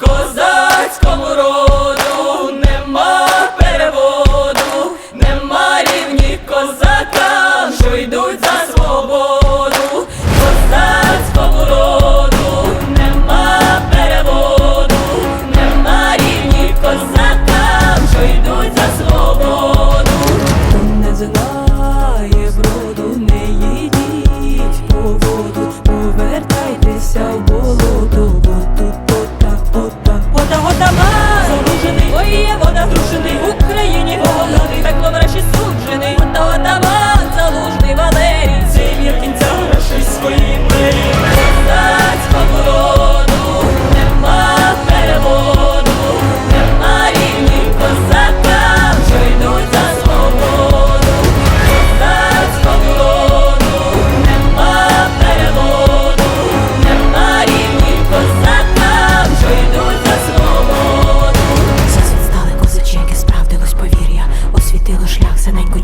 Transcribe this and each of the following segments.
Козацькому роду нема переводу, нема рівні козакам, що йдуть.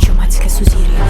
Ce mai ați scris?